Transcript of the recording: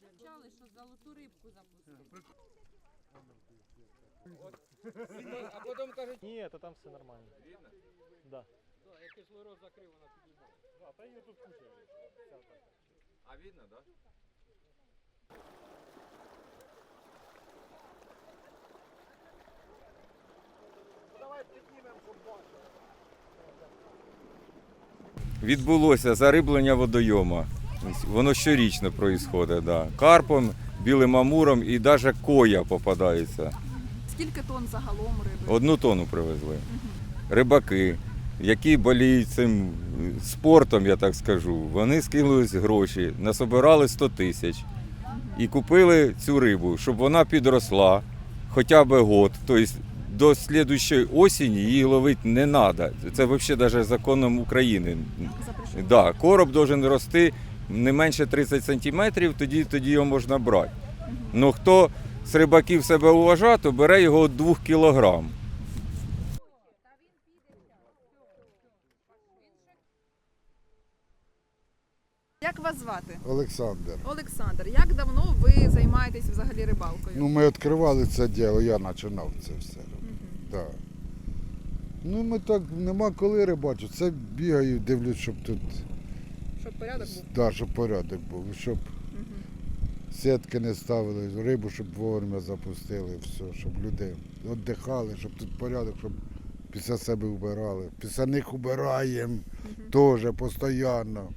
Почали, що золоту рибку запустили. А потім кажуть, ні, то там все нормально. Видно? Да. Да, я кислий роз закрив, вона піднімає. Та її тут куча. А видно, да? Ну, давай піднімемо, щоб. Відбулося зариблення водойома. Воно щорічно відбувається, да. Карпом, білим амуром і навіть коя попадається. Скільки тонн загалом риби? Одну тонну привезли. Рибаки, які боліють цим спортом, я так скажу, вони скинулись гроші, насобирали 100 тисяч і купили цю рибу, щоб вона підросла хоча б год. Тобто до слідущої осені її ловити не треба. Це взагалі навіть законом України. Да, короб должен рости не менше 30 сантиметрів, тоді, тоді його можна брати. Ну хто з рибаків себе вважає, то бере його від 2 кілограм. Як вас звати? Олександр. Олександр, як давно ви займаєтесь взагалі рибалкою? Ну, ми відкривали це діло, я починав це все. Да. Ну, ми так нема коли рибачити. Це бігаю, дивлюсь, щоб тут Щоб порядок був. да, щоб порядок був, щоб сітки не ставили, рибу, щоб вовремя запустили, все, щоб люди віддихали, щоб тут порядок, щоб після себе вбирали. Після них убираємо теж постійно.